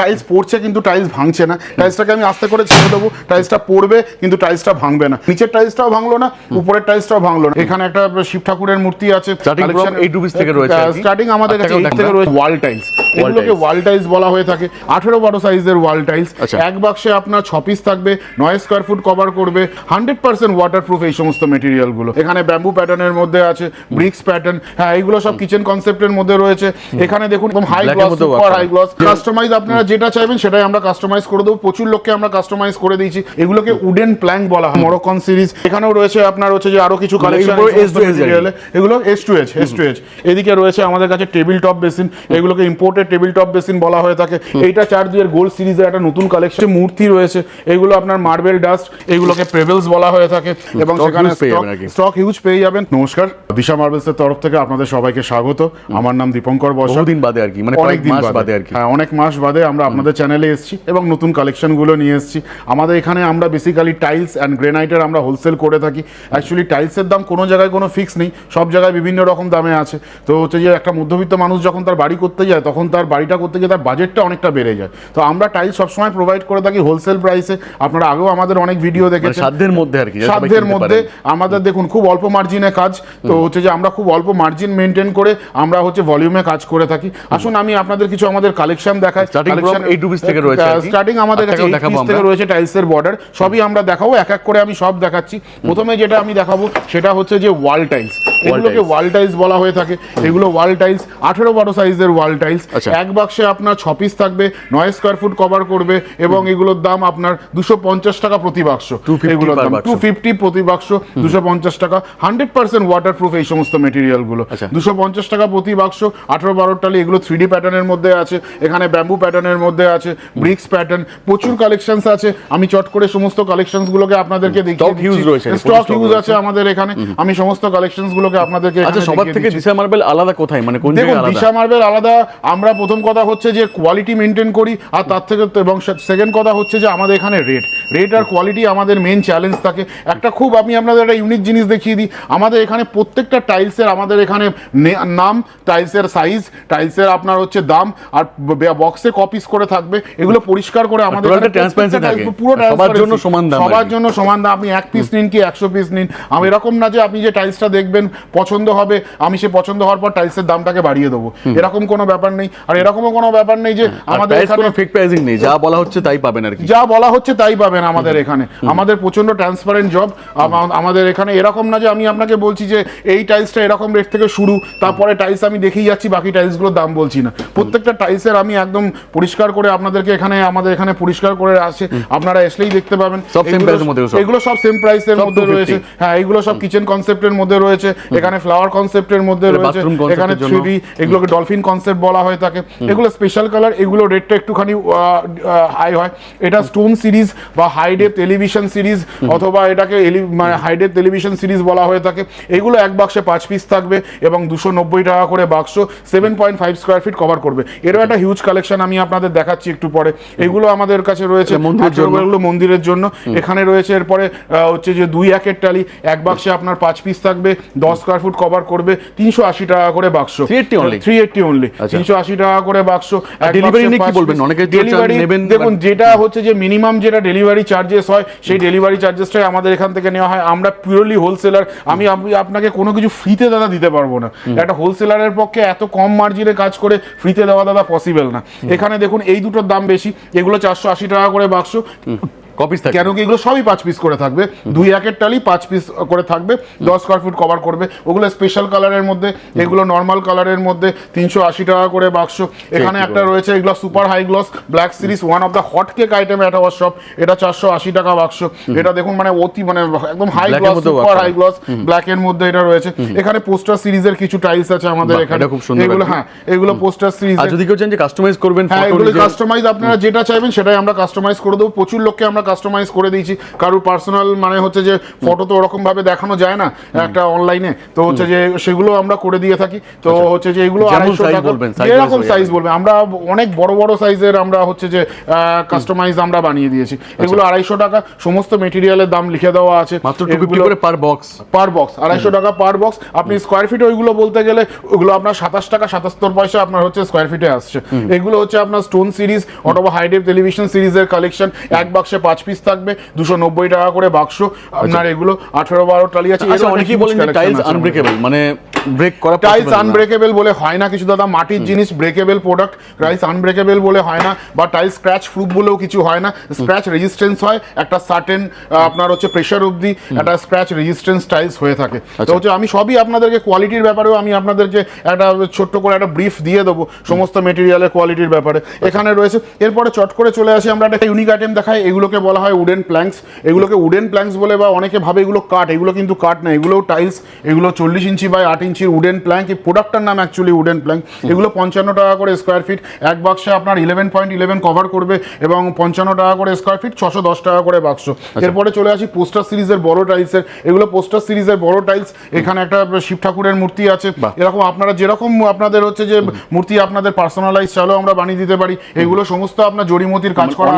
Tiles পড়ছে কিন্তু tiles ভাঙছে না। টাইলসটাকে আমি আস্তে করে ছেড়ে দেবো। টাইলসটা পড়বে কিন্তু টাইলসটা ভাঙবে না। নিচের টাইলসটাও ভাঙলো না উপরের টাইলসটাও ভাঙলো না। এখানে একটা শিব ঠাকুরের মূর্তি আছে। স্টার্টিং আমাদের কাছে থেকে রয়েছে। ওয়াল টাইলস এগুলোকে ওয়াল টাইলস বলা হয়ে থাকে। আঠেরো বারো সাইজের ওয়াল টাইলস। এক বাক্সে আপনার ছ পিস থাকবে নয় স্কোয়ার ফুট কভার করবে হান্ড্রেড পার্সেন্ট ওয়াটার প্রুফ এই সমস্ত মেটেরিয়ালগুলো এখানে ব্যাম্বু প্যাটার্নের মধ্যে আছে ব্রিক্স প্যাটার্ন হ্যাঁ এইগুলো সব কিচেন কনসেপ্টের মধ্যে রয়েছে। এখানে দেখুন একদম high gloss super high gloss customize আপনারা যেটা চাইবেন সেটাই আমরা কাস্টমাইজ করে দেবো। প্রচুর লোককে আমরা কাস্টমাইজ করে দিয়েছি। এগুলোকে উডেন প্ল্যাঙ্ক বলা হয় মরকন সিরিজ এখানেও রয়েছে আপনার হচ্ছে যে আরও কিছু কালেকশন এগুলো S two H S two H এদিকে রয়েছে আমাদের কাছে টেবিল টপ বেসিন এগুলোকে ইম্পোর্টেড টেবিল টপ বেসিন বলা হয়ে থাকে। এইটা চার দুইয়ের গোল্ড সিরিজের একটা নতুন কালেকশন মূর্তি রয়েছে। এগুলো আপনার মার্বেল ডাস্ট এগুলোকে প্রেভেলস বলা হয়ে থাকে। এবং সেখানে। স্টক হিউজ পেয়ে যাবেন। নমস্কার। দিশা মার্বেলস এর তরফ থেকে আপনাদের সবাইকে স্বাগত। আমার নাম দীপঙ্কর বসা বহুদিন বাদে আর কি মানে অনেক দিন বাদে। আর কি। হ্যাঁ অনেক মাস বাদে আমরা আপনাদের চ্যানেলে এসেছি এবং নতুন কালেকশনগুলো নিয়ে এসেছি। আমাদের এখানে আমরা বেসিক্যালি টাইলস অ্যান্ড গ্রেনাইটের আমরা হোলসেল করে থাকি। অ্যাকচুয়ালি টাইলসের দাম কোনো জায়গায় কোনো ফিক্স নেই। সব জায়গায় বিভিন্ন রকম দামে আছে। তো হচ্ছে যে একটা মধ্যবিত্ত মানুষ যখন তার বাড়ি করতে যায় তখন তার বাড়িটা করতে গিয়ে তার বাজেটটা অনেকটা বেড়ে যায়। তো আমরা টাইল সবসময় প্রোভাইড করে থাকি হোলসেল প্রাইসে আপনারা আগেও আমাদের অনেক ভিডিও মানে দেখেছেন। সাধ্যের মধ্যে আর কি সাধ্যের মধ্যে। আমাদের দেখুন খুব অল্প মার্জিনে কাজ। তো হচ্ছে যে আমরা খুব অল্প মার্জিন মেনটেন করে আমরা হচ্ছে ভলিউমে কাজ করে থাকি। আসুন আমি আপনাদের কিছু আমাদের কালেকশন দেখাই। থেকে রয়েছে স্টার্টিং আমাদের কাছে থেকে রয়েছে টাইলসের বর্ডার সবই আমরা দেখাবো এক এক করে আমি সব দেখাচ্ছি। প্রথমে যেটা আমি দেখাবো সেটা হচ্ছে যে ওয়াল টাইলস এগুলোকে ওয়াল টাইলস বলা হয়ে থাকে। এগুলো ওয়াল টাইলস আঠেরো বারো সাইজের ওয়াল টাইলস। এক বাক্সে আপনার ছ পিস থাকবে নয় স্কোয়ার ফুট কভার করবে এবং এগুলোর দাম আপনার দুশো পঞ্চাশ টাকা প্রতি বাক্স এগুলোর দাম টু ফিফটি প্রতি বাক্স দুশো পঞ্চাশ টাকা। হান্ড্রেড পার্সেন্ট ওয়াটার প্রুফ এই সমস্ত মেটেরিয়ালগুলো আচ্ছা। দুশো পঞ্চাশ টাকা প্রতি বাক্স আঠারো বারোর টালি এগুলো থ্রি ডি প্যাটার্নের মধ্যে আছে এখানে ব্যাম্বু প্যাটার্নের মধ্যে আছে ব্রিক্স প্যাটার্ন প্রচুর কালেকশনস আছে। আমি চট করে সমস্ত কালেকশনস গুলোকে আপনাদেরকে দেখিয়ে স্টক ইউজ আছে আমাদের এখানে। আমি সমস্ত কালেকশনস গুলোকে আপনাদেরকে আচ্ছা সবার থেকে দিশা মার্বেল আলাদা কোথায়? মানে কোন জায়গায় আলাদা? দিশা মার্বেল আলাদা। আমরা প্রথম কথা হচ্ছে যে কোয়ালিটি মেনটেন করি আর তার থেকে এবং সেকেন্ড কথা হচ্ছে যে আমাদের এখানে রেট রেট আর কোয়ালিটি আমাদের মেন চ্যালেঞ্জ থাকে। একটা খুব আমি আপনাদের একটা ইউনিক জিনিস দেখিয়ে দিই। আমাদের এখানে প্রত্যেকটা টাইলসের আমাদের এখানে নাম টাইলসের সাইজ টাইলসের আপনার হচ্ছে দাম আর বক্সে কপিস করে থাকবে। এগুলো পরিষ্কার করে আমাদের পুরো সবার জন্য সমান দাম সবার জন্য সমান দাম। আপনি এক পিস নিন কি একশো পিস নিন। আমি এরকম না যে আপনি যে টাইলসটা দেখবেন পছন্দ হবে আমি সে পছন্দ হওয়ার পর টাইলসের দামটাকে বাড়িয়ে দেবো। এরকম কোনো ব্যাপার নেই। আর এরকমও কোনো ব্যাপার নেই যে আমাদের আমাদের এখানে ফেক প্রাইসিং নেই। যা বলা হচ্ছে তাই পাবেন আর কি। যা বলা হচ্ছে তাই পাবেন আমাদের এখানে। আমাদের প্রচণ্ড ট্রান্সপারেন্ট জব আমাদের এখানে এরকম না যে আমি আপনাকে বলছি যে এই টাইলসটা এরকম রেট থেকে শুরু তারপরে টাইলস আমি দেখেই যাচ্ছি বাকি টাইলসগুলোর দাম বলছি না। প্রত্যেকটা টাইলসের আমি একদম পরিষ্কার করে আপনাদেরকে এখানে আমাদের এখানে পরিষ্কার করে আসে। আপনারা এসলেই দেখতে পাবেন। এগুলো- সব। সেম প্রাইসের মধ্যে রয়েছে। হ্যাঁ এগুলো সব কিচেন কনসেপ্টের মধ্যে রয়েছে। এখানে ফ্লাওয়ার কনসেপ্টের মধ্যে রয়েছে। এখানে থ্রি এগুলোকে ডলফিন কনসেপ্ট বলা হয়ে থাকে। এগুলো স্পেশাল কালার এগুলো রেটটা একটুখানি হাই হয়। এটা স্টোন সিরিজ বা হাইডে টেলিভিশন সিরিজ অথবা এটাকে মানে হাইডে টেলিভিশন সিরিজ বলা হয়ে থাকে। এগুলো এক বাক্সে পাঁচ পিস থাকবে এবং দুশো নব্বই টাকা করে বাক্স seven point five square feet cover করবে। এরও একটা হিউজ কালেকশন আমি আপনাদের দেখাচ্ছি একটু পরে। এগুলো আমাদের কাছে রয়েছে। মন্দিরের এগুলো মন্দিরের জন্য। এখানে রয়েছে এরপরে হচ্ছে যে দুই একের টালি এক বাক্সে আপনার পাঁচ পিস থাকবে দশ স্কোয়ার ফুট কভার করবে তিনশো আশি টাকা করে বাক্স 380 only? Three eighty only. তিনশো আশি টাকা করে বাক্স delivery নিয়ে কি বলবেন? অনেকে ডেলিভারি নেবেন, দেখুন যেটা হচ্ছে যে মিনিমাম যেটা ডেলিভারি চার্জেস হয় সেই ডেলিভারি চার্জেসটাই আমাদের এখান থেকে নেওয়া হয়। আমরা পিওরলি হোলসেলার আমি আপ- আপনাকে কোনো কিছু ফ্রিতে দাদা দিতে পারব না। একটা হোলসেলারের পক্ষে এত কম মার্জিনে কাজ করে ফ্রিতে দেওয়া দাদা পসিবল না। এখানে দেখুন এই দুটোর দাম বেশি। এগুলো চারশো আশি টাকা করে বাক্স। কপিস থাকে। কেন কি এগুলো সবই পাঁচ পিস করে থাকবে। দুই একের টালি পাঁচ পিস করে থাকবে। দশ স্কোয়ার ফুট কভার করবে। ওগুলো স্পেশাল কালারের মধ্যে এগুলো নর্মাল কালারের মধ্যে তিনশো আশি টাকা করে বাক্স এখানে একটা রয়েছে এগুলো super high gloss black series one of the hot cake item এটা ওয়ার শপ এটা চারশো আশি টাকা বাক্স এটা দেখুন মানে অতি মানে একদম high gloss super high gloss black এর মধ্যে এটা রয়েছে। এখানে পোস্টার সিরিজের কিছু টাইলস আছে আমাদের এখানে। খুব সুন্দর এগুলো হ্যাঁ এগুলো পোস্টার সিরিজ আর যদি কেউ চান যে কাস্টমাইজ করবেন হ্যাঁ এগুলো কাস্টমাইজ আপনারা যেটা চাইবেন সেটাই আমরা কাস্টমাইজ করে দেবো। প্রচুর লোককে আমরা কাস্টমাইজ করে দিয়েছি। কারোর পার্সোনাল মানে হচ্ছে যে ফটো তো ওরকম ভাবে দেখানো যায় না একটা অনলাইনে তো হচ্ছে যে সেগুলো আমরা করে দিয়ে থাকি। তো হচ্ছে যে এগুলো বলবেন, হয়ে সাইজ বলবে আমরা অনেক বড় বড় সাইজের আমরা হচ্ছে যে কাস্টমাইজ আমরা বানিয়ে দিয়েছি। এগুলো আড়াইশো টাকা সমস্ত মেটেরিয়ালের দাম লিখে দেওয়া আছে। মাত্র করে পার বক্স পার বক্স আড়াইশো টাকা পার বক্স আপনি স্কোয়ার ফিটে ওইগুলো বলতে গেলে ওগুলো আপনার সাতাশ টাকা সাতাত্তর পয়সা আপনার হচ্ছে স্কোয়ার ফিটে আসছে। এগুলো হচ্ছে আপনার স্টোন সিরিজ অথবা হাইডেভ টেলিভিশন সিরিজের কালেকশন এক বাক্সে পাঁচ পিস থাকবে দুশো নব্বই টাকা করে বাক্স। আপনার এগুলো আঠারো বারো টালি আছে আচ্ছা অনেকেই বলেন টাইলস আনব্রেকেবল মানে ব্রেক করা টাইলস আনব্রেকেবল বলে হয় না কিছু দাদা মাটির জিনিস ব্রেকেবল প্রোডাক্ট টাইলস আনব্রেকেবল বলে হয় না বা টাইলস স্ক্র্যাচ প্রুফ বলেও কিছু হয় না। স্ক্র্যাচ রেজিস্ট্যান্স হয় একটা সার্টেন আপনার হচ্ছে প্রেশার অবধি একটা স্ক্র্যাচ রেজিস্ট্যান্স টাইলস হয়ে থাকে। তো আচ্ছা। হচ্ছে আমি সবই আপনাদেরকে কোয়ালিটির ব্যাপারেও আমি আপনাদেরকে একটা ছোট্ট করে একটা ব্রিফ দিয়ে দেবো সমস্ত মেটেরিয়ালের কোয়ালিটির ব্যাপারে। এখানে রয়েছে এরপরে চট করে চলে আসি আমরা একটা ইউনিক আইটেম দেখাই এগুলোকে বলা হয় উডেন প্ল্যাঙ্কস এগুলোকে উডেন প্ল্যাঙ্কস বলে বা অনেকে ভাবে এগুলো কাঠ। এগুলো কিন্তু কাঠ না এগুলোও টাইলস এগুলো চল্লিশ ইঞ্চি বাই আট ইঞ্চির উডেন প্ল্যাঙ্ক এই প্রোডাক্টটার নাম অ্যাকচুয়ালি উডেন প্ল্যাঙ্ক এগুলো পঞ্চান্ন টাকা করে স্কোয়ার ফিট এক বাক্সে আপনার ইলেভেন পয়েন্ট ইলেভেন কভার করবে এবং পঞ্চান্ন টাকা করে স্কোয়ার ফিট ছশো দশ টাকা করে বাক্স এরপরে চলে আসি পোস্টার সিরিজের বড় টাইলসের এগুলো পোস্টার সিরিজের বড় টাইলস এখানে একটা শিব ঠাকুরের মূর্তি আছে। এরকম আপনারা যেরকম আপনাদের হচ্ছে যে মূর্তি আপনাদের পার্সোনালাইজ চালেও আমরা বানিয়ে দিতে পারি। এগুলো সমস্ত আপনার জড়িমতির কাজ করা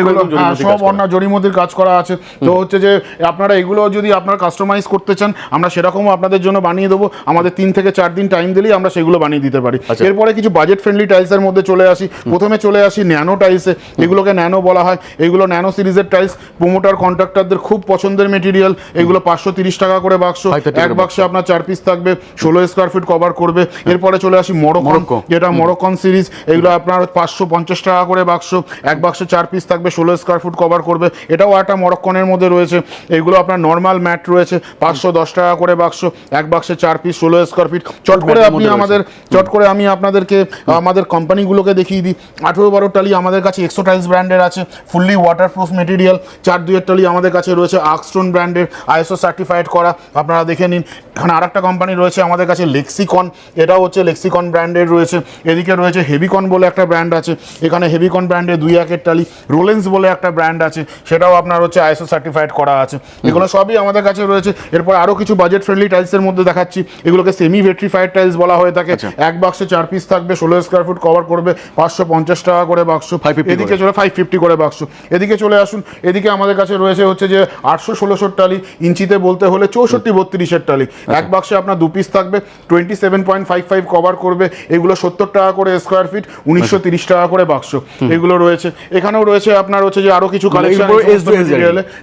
এগুলো একদম হ্যাঁ, সব অন্য জড়িমতির কাজ করা আছে। তো হচ্ছে যে আপনারা এগুলো যদি আপনারা কাস্টমাইজ করতে চান আমরা সেরকমও আপনাদের জন্য বানিয়ে দেবো। আমাদের তিন থেকে চার দিন টাইম দিলেই আমরা সেগুলো বানিয়ে দিতে পারি। আচ্ছা। এরপরে কিছু বাজেট ফ্রেন্ডলি টাইলসের মধ্যে চলে আসি। প্রথমে চলে আসি ন্যানো টাইলসে এগুলোকে ন্যানো বলা হয়। এগুলো ন্যানো সিরিজের টাইলস প্রোমোটার কন্ট্রাক্টরদের খুব পছন্দের মেটেরিয়াল এগুলো পাঁচশো তিরিশ টাকা করে বাক্স এক বাক্সে আপনার চার পিস থাকবে। ষোলো স্কোয়ার ফিট কভার করবে। এরপরে চলে আসি মরক্কন মরক্কো। যেটা মরক্কন সিরিজ এগুলো আপনার পাঁচশো পঞ্চাশ টাকা করে বাক্স এক বাক্সে চার পিস থাকবে। ষোলো স্কোয়ার ফুট কভার করবে। এটাও একটা মরক্কনের মধ্যে রয়েছে। এগুলো আপনার নর্মাল ম্যাট রয়েছে। পাঁচশো দশ টাকা করে বাক্স এক বাক্সে চার পিস ষোলো স্কোয়ার ফিট চট করে আপনি আমাদের চট করে আমি আপনাদেরকে আমাদের কোম্পানিগুলোকে দেখিয়ে দিই। আঠেরো বারো টালি আমাদের কাছে এক্সো টাইলস ব্র্যান্ডের আছে। ফুললি ওয়াটারপ্রুফ মেটেরিয়াল চার দুইয়ের টালি আমাদের কাছে রয়েছে আর্কস্টোন ব্র্যান্ডের আইএসও সার্টিফাইড করা। আপনারা দেখে নিন। এখানে আর একটা কোম্পানি রয়েছে আমাদের কাছে লেক্সিকন এটাও হচ্ছে লেক্সিকন ব্র্যান্ডের রয়েছে। এদিকে রয়েছে হেভিকন বলে একটা ব্র্যান্ড আছে। এখানে হেভিকন ব্র্যান্ডের দুই একের টালি। রোলেন্স বলে একটা ব্র্যান্ড আছে সেটাও আপনার হচ্ছে আইএসও সার্টিফাইড করা আছে। এগুলো সবই আমাদের কাছে রয়েছে। এরপর আরও কিছু বাজেট ফ্রেন্ডলি টাইলসের মধ্যে দেখাচ্ছি। এগুলোকে সেমি ভেট্রিফাইড টাইলস বলা হয়ে থাকে। আচ্ছা। এক বাক্সে চার পিস থাকবে ষোলো স্কোয়ার ফুট কভার করবে পাঁচশো পঞ্চাশ টাকা করে বাক্স 550 এদিকে চলে ফাইভ ফিফটি করে বাক্স এদিকে চলে আসুন এদিকে আমাদের কাছে রয়েছে হচ্ছে যে আটশো ষোলোশোর টালি ইঞ্চিতে বলতে হলে চৌষট্টি বত্রিশের টালি। আচ্ছা। এক বাক্সে আপনার দু পিস থাকবে twenty seven point five five cover করবে। এগুলো সত্তর টাকা করে স্কোয়ার ফিট উনিশশো তিরিশ টাকা করে বাক্স এগুলো রয়েছে। এখানেও রয়েছে আপনার হচ্ছে যে আরও কিছু মানে কালেকশন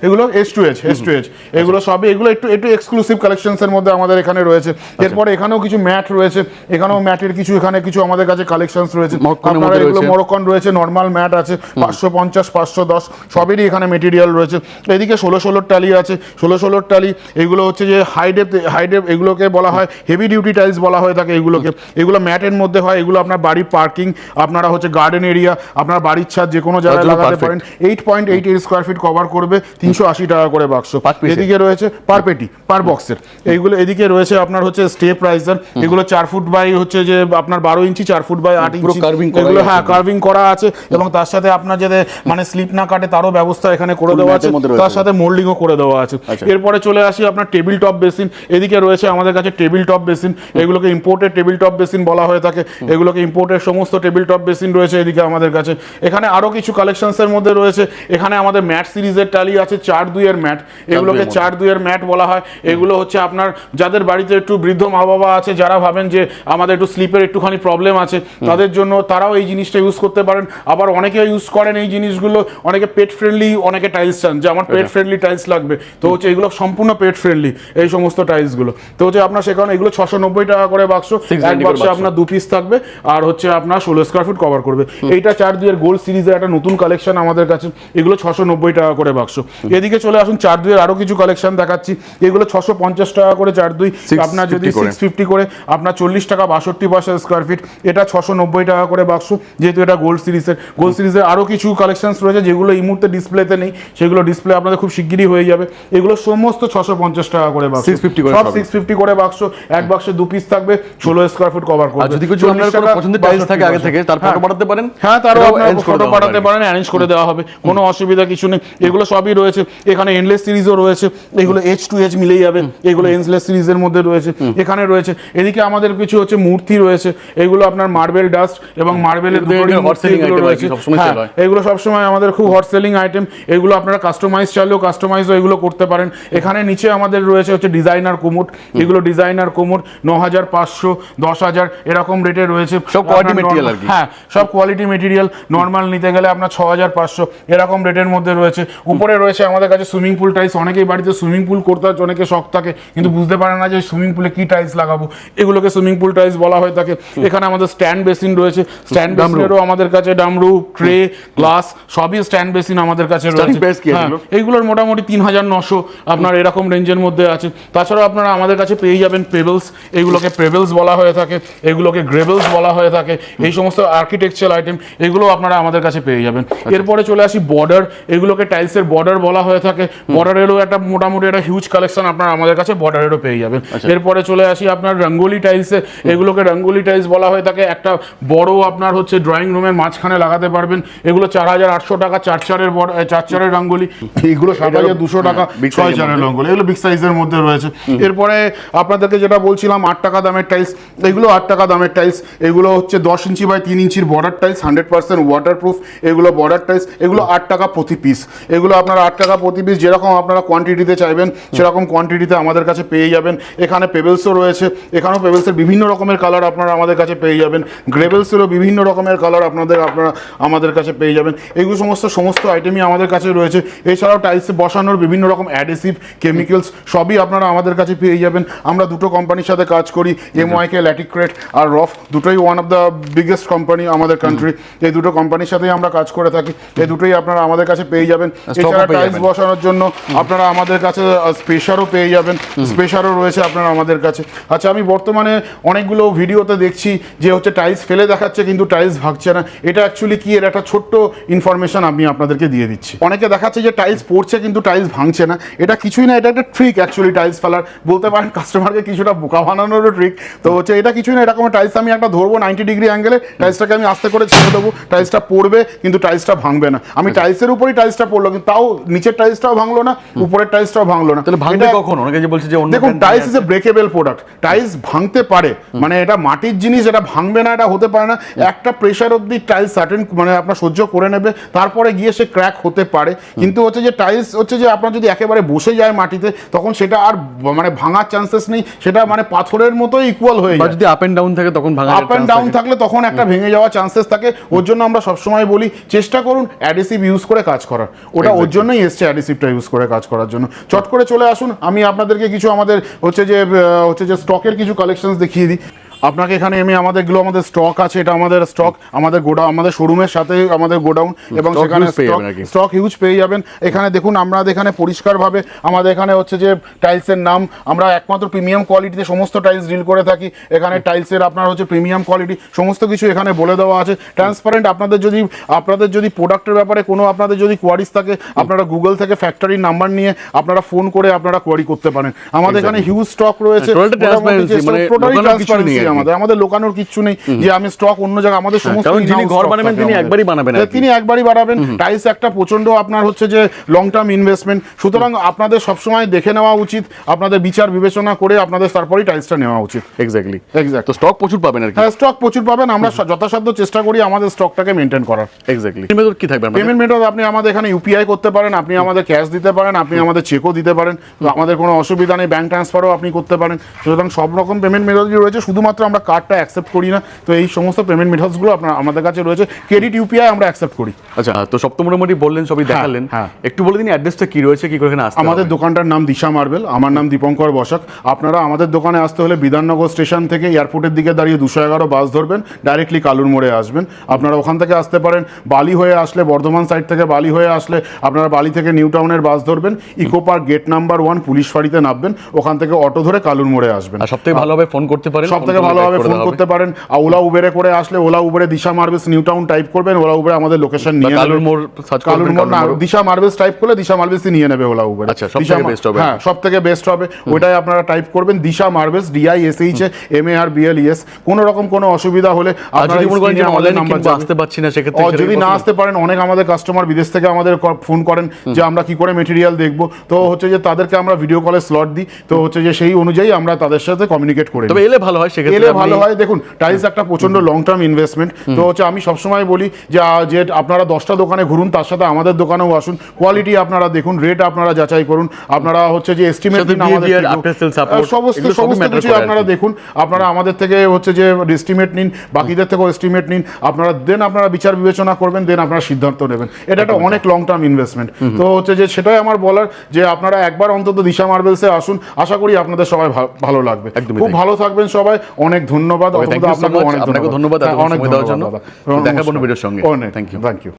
এগুলো এস টু এস টু এগুলো সবই এগুলো একটু একটু এক্সক্লুসিভ কালেকশনসের মধ্যে আমাদের এখানে রয়েছে। আচ্ছা। এরপরে এখানেও কিছু ম্যাট রয়েছে এখানেও ম্যাটের কিছু এখানে কিছু আমাদের কাছে কালেকশনস রয়েছে। আপনারা এগুলো রয়েছে। মরক্কন রয়েছে নর্মাল ম্যাট আছে পাঁচশো পঞ্চাশ পাঁচশো দশ সবেরই এখানে মেটেরিয়াল রয়েছে। এদিকে ষোলো ষোলোর টালি আছে ষোলো ষোলোর টালি এগুলো হচ্ছে যে হাইডেপ হাইডেপ এগুলোকে বলা হয় হেভি ডিউটি টাইলস বলা হয়ে থাকে এগুলোকে। এগুলো ম্যাটের মধ্যে হয় এগুলো আপনার বাড়ির পার্কিং আপনারা হচ্ছে গার্ডেন এরিয়া আপনার বাড়ির ছাদ যে কোনো জায়গায় লাগাতে পারেন। Eight point eight square feet cover করবে তিনশো আশি টাকা করে বাক্স? এদিকে রয়েছে পার পেটি পার বক্সের। এইগুলো এদিকে রয়েছে আপনার হচ্ছে স্টেপ রাইজার এগুলো চার ফুট বাই হচ্ছে যে আপনার বারো ইঞ্চি চার ফুট বাই আট ইঞ্চি। এগুলো হ্যাঁ কার্ভিং করা আছে এবং তার সাথে আপনার যাতে মানে স্লিপ না কাটে তারও ব্যবস্থা এখানে করে দেওয়া আছে। তার সাথে মোল্ডিংও করে দেওয়া আছে। আচ্ছা। এরপরে চলে আসি আপনার টেবিল টপ বেসিন এদিকে রয়েছে আমাদের কাছে টেবিল টপ বেসিন এগুলোকে ইম্পোর্টেড টেবিল টপ বেসিন বলা হয়ে থাকে। এগুলোকে ইম্পোর্টেড সমস্ত টেবিল টপ বেসিন রয়েছে এদিকে আমাদের কাছে। এখানে আরও কিছু কালেকশনসের মধ্যে রয়েছে। এখানে আমাদের ম্যাট সিরিজের টালি আছে চার দুইয়ের ম্যাট। এগুলোকে। চার দুইয়ের ম্যাট বলা হয়। এগুলো হচ্ছে আপনার যাদের বাড়িতে একটু বৃদ্ধ মা বাবা আছে যারা ভাবেন যে আমাদের একটু স্লিপের একটুখানি প্রবলেম আছে তাদের জন্য তারাও এই জিনিসটা ইউজ করতে পারেন। আবার অনেকে ইউজ করেন এই জিনিসগুলো অনেকে পেট ফ্রেন্ডলি অনেকে টাইলস চান যে আমার পেট ফ্রেন্ডলি টাইলস লাগবে। তো হচ্ছে এগুলো সম্পূর্ণ পেট ফ্রেন্ডলি এই সমস্ত টাইলসগুলো তো হচ্ছে আপনার সেখানে এগুলো ছশো নব্বই টাকা করে বাক্স 690 এক বাক্সে আপনার দু পিস থাকবে আর হচ্ছে আপনার ষোলো স্কোয়ার ফুট কভার করবে। এইটা চার দুইয়ের গোল্ড সিরিজের একটা নতুন কালেকশন আমাদের কাছে। এগুলো ছশো নব্বই টাকা করে বাক্স এদিকে চলে আসুন চার দুইয়ের আরও কিছু কালেকশন দেখাচ্ছি। এগুলো ছশো পঞ্চাশ টাকা করে চার দুই আপনার যদি সিক্স ফিফটি করে আপনার চল্লিশ টাকা বাষট্টি পয়সা স্কোয়ার ফিট এটা ছশো নব্বই টাকা করে বাক্স যেহেতু এটা গোল্ড সিরিজের গোল্ড সিরিজের আরও কিছু কালেকশনস রয়েছে যেগুলো এই মুহূর্তে ডিসপ্লেতে নেই সেগুলো ডিসপ্লে আপনাদের খুব শিগগিরই হয়ে যাবে। এগুলো সমস্ত ছশো পঞ্চাশ টাকা করে বাক্স সব সিক্স ফিফটি করে বাক্স এক বাক্সে দু পিস থাকবে ষোলো স্কোয়ার ফুট কভার করবে। যদি কিছু আপনার 40 কোনো টাকা, পছন্দের টাইলস থাকে আগে থেকে তার হ্যাঁ। ফটো পাঠাতে পারেন? হ্যাঁ তারও আপনার ফটো পাঠাতে পারেন অ্যারেঞ্জ করে দেওয়া হবে। কোনো অসুবিধা কিছু নেই। এগুলো সবই রয়েছে। এখানে এনলেস সিরিজও রয়েছে। এগুলো এইচ টু এইচ মিলেই যাবে এগুলো এনলেস সিরিজের মধ্যে রয়েছে এখানে রয়েছে। এদিকে আমাদের কিছু হচ্ছে মূর্তি রয়েছে এগুলো আপনার মার্বেল ডাস্ট এবং মার্বেলের রয়েছে। হ্যাঁ। এগুলো সবসময় আমাদের খুব হট সেলিং আইটেম এগুলো আপনারা কাস্টমাইজ চাইলেও কাস্টমাইজও এগুলো করতে পারেন। এখানে নিচে আমাদের রয়েছে হচ্ছে ডিজাইনার কুমুট এগুলো ডিজাইনার কুমুট ন হাজার পাঁচশো দশ হাজার এরকম রেটে রয়েছে। সব quality আপনার material normal- আর কি। হ্যাঁ সব কোয়ালিটি মেটেরিয়াল নর্মাল নিতে গেলে আপনার ছ হাজার পাঁচশো এরকম রেটের মধ্যে রয়েছে। উপরে রয়েছে আমাদের কাছে সুইমিং পুল টাইলস অনেকেই বাড়িতে সুইমিং পুল করতে হয় অনেকে শখ থাকে কিন্তু বুঝতে পারে না যে সুইমিং পুলে কি টাইলস লাগাবো। এগুলোকে সুইমিং পুল টাইলস বলা হয়ে থাকে এখানে আমাদের স্ট্যান্ড বেসিন রয়েছে। স্ট্যান্ড বেসিনেরও আমাদের কাছে ডামরু ট্রে গ্লাস সবই স্ট্যান্ড বেসিন আমাদের কাছে রয়েছে। হ্যাঁ, এইগুলোর মোটামুটি তিন হাজার নশো আপনার এরকম রেঞ্জের মধ্যে আছে। তাছাড়াও আপনারা আমাদের কাছে পেয়ে যাবেন পেবেলস এগুলোকে পেবেলস বলা হয়ে থাকে এগুলোকে গ্রেবেলস বলা হয়ে থাকে এই সমস্ত আর্কিটেকচার আইটেম এগুলো আপনারা আমাদের কাছে পেয়ে যাবেন। এরপরে চলে আসি বর্ডার এগুলোকে টাইলসের বর্ডার বলা হয়ে থাকে। বর্ডারেরও একটা মোটামুটি একটা হিউজ কালেকশন আপনারা আমাদের কাছে বর্ডারেরও পেয়ে যাবেন। এরপরে চলে আসি আপনার রঙ্গোলি টাইলসে এগুলোকে রঙ্গোলি টাইলস বলা হয়ে থাকে। একটা বড় আপনার হচ্ছে ড্রয়িং রুমের মাঝখানে লাগাতে পারবেন। এগুলো চার হাজার আটশো টাকা চার চারের বড় চার চারের রঙ্গোলি। এগুলো সাত হাজার দুশো টাকা ছয় চারের রঙ্গোলি। এগুলো বিগ সাইজের মধ্যে রয়েছে। এরপরে আপনাদেরকে যেটা বলছিলাম আট টাকা দামের টাইলস এগুলো আট টাকা দামের টাইলস এগুলো হচ্ছে দশ ইঞ্চি বাই তিন ইঞ্চির border tiles hundred percent waterproof এগুলো বর্ডার টাইলস এগুলো আট টাকা প্রতি পিস এগুলো আপনার আট টাকা প্রতি পিস যেরকম আপনারা কোয়ান্টিটিতে চাইবেন সেরকম কোয়ান্টিটিতে আমাদের কাছে পেয়ে যাবেন। এখানে পেবেলসও রয়েছে। এখানেও পেবেলসের বিভিন্ন রকমের কালার আপনারা আমাদের কাছে পেয়ে যাবেন। গ্রেভেলসেরও বিভিন্ন রকমের কালার আপনাদের আপনারা আমাদের কাছে পেয়ে যাবেন। এইগুলো সমস্ত সমস্ত আইটেমই আমাদের কাছে রয়েছে। এছাড়াও টাইলসে বসানোর বিভিন্ন রকম অ্যাডেসিভ কেমিক্যালস সবই আপনারা আমাদের কাছে পেয়ে যাবেন। আমরা দুটো কোম্পানির সাথে কাজ করি এমওয়াইকে ল্যাটিক্রেট আর রফ দুটোই one of the biggest company আমাদের কান্ট্রি এই দুটো কোম্পানির সাথেই আমরা কাজ করে থাকি। এই দুটোই আপনারা আমাদের কাছে পেয়ে যাবেন। এছাড়া টাইলস বসানোর জন্য আপনারা আমাদের কাছে স্পেশারও পেয়ে যাবেন। স্পেশারও রয়েছে আপনারা আমাদের কাছে। আচ্ছা আমি বর্তমানে অনেকগুলো ভিডিওতে দেখছি যে হচ্ছে টাইলস ফেলে দেখাচ্ছে কিন্তু টাইলস ভাগছে না। এটা অ্যাকচুয়ালি কি? এর একটা ছোট্ট ইনফরমেশন আমি আপনাদেরকে দিয়ে দিচ্ছি। অনেকে দেখাচ্ছে যে টাইলস পড়ছে কিন্তু টাইলস ভাঙছে না। এটা কিছুই না এটা একটা ট্রিক অ্যাকচুয়ালি টাইলস ফেলার। বলতে পারেন কাস্টমারকে কিছুটা বোকা বানানোরও ট্রিক তো হচ্ছে এটা কিছুই না এরকম টাইলস আমি একটা ধরবো নাইনটি ডিগ্রি অ্যাঙ্গেলে টাইলসটাকে আমি আস্তে করে ছেড়ে দেবো। টাইলসটা পড়বে কিন্তু টাইলসটা ভাঙবে না। আমি টাইলসের উপরেই টাইলসটা পড়ল কিন্তু তাও নিচের টাইলসটাও ভাঙলো না উপরের টাইলসটাও ভাঙলো না। তাহলে ভাঙবে কখন? অনেকে যে বলছে যে অন্য দেখুন tiles is a breakable product tiles ভাঙতে পারে। মানে এটা মাটির জিনিস এটা ভাঙবে না এটা হতে পারে না। একটা প্রেশার টাইলস সার্টেন মানে আপনার সহ্য করে নেবে। তারপরে গিয়ে সে ক্র্যাক হতে পারে। কিন্তু হচ্ছে যে টাইলস হচ্ছে যে আপনার যদি একেবারে বসে যায় মাটিতে তখন সেটা আর মানে ভাঙার চান্সেস নেই। সেটা মানে পাথরের মতো ইকুয়াল হয়ে যায়। যদি আপ এন্ড ডাউন থাকে তখন ভাঙা আপ অ্যান্ড ডাউন থাকলে তখন একটা ভেঙে যাওয়ার চান্সেস থাকে। ওর জন্য আমরা সবসময় বলি চেষ্টা করুন অ্যাডেসিভ ইউজ করে কাজ করার। ওটা ওর জন্যই এসছে অ্যাডিসিভটা ইউজ করে কাজ করার জন্য। চট করে চলে আসুন আমি আপনাদেরকে কিছু আমাদের হচ্ছে যে হচ্ছে যে স্টকের কিছু কালেকশনস দেখিয়ে দিই। আপনাকে এখানে আমি আমাদেরগুলো আমাদের স্টক আছে এটা আমাদের স্টক আমাদের গোডা আমাদের শোরুমের সাথে আমাদের গোডাউন এবং সেখানে। স্টক হিউজ পেয়ে যাবেন। এখানে দেখুন আমরা এখানে পরিষ্কারভাবে আমাদের এখানে হচ্ছে যে টাইলসের নাম আমরা একমাত্র প্রিমিয়াম কোয়ালিটিতে সমস্ত টাইলস ডিল করে থাকি। এখানে টাইলসের আপনার হচ্ছে প্রিমিয়াম কোয়ালিটি সমস্ত কিছু এখানে বলে দেওয়া আছে। ট্রান্সপারেন্ট আপনাদের যদি আপনাদের যদি প্রোডাক্টের ব্যাপারে কোনো আপনাদের যদি কোয়ারিজ থাকে আপনারা গুগল থেকে ফ্যাক্টরির নাম্বার নিয়ে আপনারা ফোন করে আপনারা কোয়ারি করতে পারেন। আমাদের এখানে হিউজ স্টক রয়েছে। আমাদের আমাদের লোকানোর কিচ্ছু নেই যে আমি স্টক অন্য জায়গায় আমাদের সমস্ত যিনি ঘর বানাবেন তিনি একবারই বানাবেন। তিনি একবারই বাড়াবেন টাইলস একটা প্রচণ্ড আপনার হচ্ছে যে লং টার্ম ইনভেস্টমেন্ট সুতরাং আপনাদের সবসময় দেখে নেওয়া উচিত আপনাদের বিচার বিবেচনা করে আপনাদের তারপরেই টাইলসটা নেওয়া উচিত। এক্স্যাক্টলি এক্স্যাক্ট তো স্টক প্রচুর পাবেন আর হ্যাঁ স্টক প্রচুর পাবেন। আমরা যথাসাধ্য চেষ্টা করি আমাদের স্টকটাকে মেনটেন করার। এক্স্যাক্টলি মেথড কি থাকবে পেমেন্ট মেথড আপনি আমাদের এখানে ইউপিআই করতে পারেন আপনি আমাদের ক্যাশ দিতে পারেন আপনি আমাদের চেকও দিতে পারেন। আমাদের কোনো অসুবিধা নেই ব্যাংক ট্রান্সফারও আপনি করতে পারেন। সুতরাং সব রকম পেমেন্ট মেথডই রয়েছে শুধুমাত্র আমরা কার্ডটা অ্যাকসেপ্ট করি না তো এই সমস্ত পেমেন্ট মেথডসগুলো আপনার আমাদের কাছে রয়েছে। ক্রেডিট ইউপিআই আমরা অ্যাকসেপ্ট করি। আচ্ছা তো সব তো মোটামুটি বললেন সবই দেখালেন। হ্যাঁ। একটু বলে দিন অ্যাড্রেসটা কি রয়েছে কি করে এখানে আসতে আমাদের দোকানটার নাম দিশা মার্বেল আমার নাম দীপঙ্কর বসাক। আপনারা আমাদের দোকানে আসতে হলে বিধাননগর স্টেশন থেকে এয়ারপোর্টের দিকে দাঁড়িয়ে দুশো এগারো বাস ধরবেন ডাইরেক্টলি কালুর মোড়ে আসবেন। আপনারা ওখান থেকে আসতে পারেন বালি হয়ে আসলে বর্ধমান সাইড থেকে বালি হয়ে আসলে আপনারা বালি থেকে নিউ টাউনের বাস ধরবেন Eco Park gate number one police ফাঁড়িতে নামবেন ওখান থেকে অটো ধরে কালুর মোড়ে আসবেন। সব থেকে ভালো হবে ফোন করতে পারেন সব থেকে ভালোভাবে ফোন করতে পারেন। আর ওলা উবেরে করে আসলে Ola উবেরে Disha marbles New Town type করবেন ওলা উবেরে আমাদের লোকেশন নিয়ে কালুর। মোড় search কালুর মোড় না দিশা মার্বেলস টাইপ করলে দিশা মার্বেলসই নিয়ে নেবে ওলা উবের আচ্ছা, সবথেকে best হবে। হ্যাঁ সব থেকে বেস্ট হবে। ওইটাই আপনারা টাইপ করবেন Disha marbles DI S H M A R BL ES কোনো রকম কোনো অসুবিধা হলে আপনারা অনলাইনে নাম্বার। আসতে পারছি না সেক্ষেত্রে যদি না আসতে পারেন অনেক আমাদের কাস্টমার বিদেশ থেকে আমাদের ফোন করেন যে আমরা কি করে মেটেরিয়াল দেখব। তো হচ্ছে যে তাদেরকে আমরা ভিডিও কলে স্লট দিই। তো হচ্ছে যে সেই অনুযায়ী আমরা তাদের সাথে কমিউনিকেট করি তবে এলে ভালো হয় সেক্ষেত্রে আপনি- ভালো হয়। দেখুন টাইলস একটা প্রচণ্ড লং টার্ম ইনভেস্টমেন্ট তো হচ্ছে আমি সবসময় বলি যে যে আপনারা দশটা দোকানে ঘুরুন তার সাথে আমাদের দোকানেও আসুন। কোয়ালিটি আপনারা দেখুন রেট আপনারা যাচাই করুন। আপনারা হচ্ছে যে এস্টিমেট দিন আমাদের সমস্ত সমস্ত কিছু আপনারা দেখুন। আপনারা আমাদের থেকে হচ্ছে যে এস্টিমেট নিন বাকিদের থেকেও এস্টিমেট নিন। আপনারা দেন আপনারা বিচার বিবেচনা করবেন দেন আপনারা সিদ্ধান্ত নেবেন। এটা একটা অনেক লং টার্ম ইনভেস্টমেন্ট তো হচ্ছে যে সেটাই আমার বলার যে আপনারা একবার অন্তত দিশা মার্বেলসে আসুন। আশা করি আপনাদের সবাই ভালো লাগবে। খুব ভালো থাকবেন সবাই। অনেক ধন্যবাদ. অনেক ধন্যবাদ হ্যাঁ, অনেক দেওয়ার জন্য। দেখা ভিডিওর সঙ্গে। অনেক ইউ. Thank you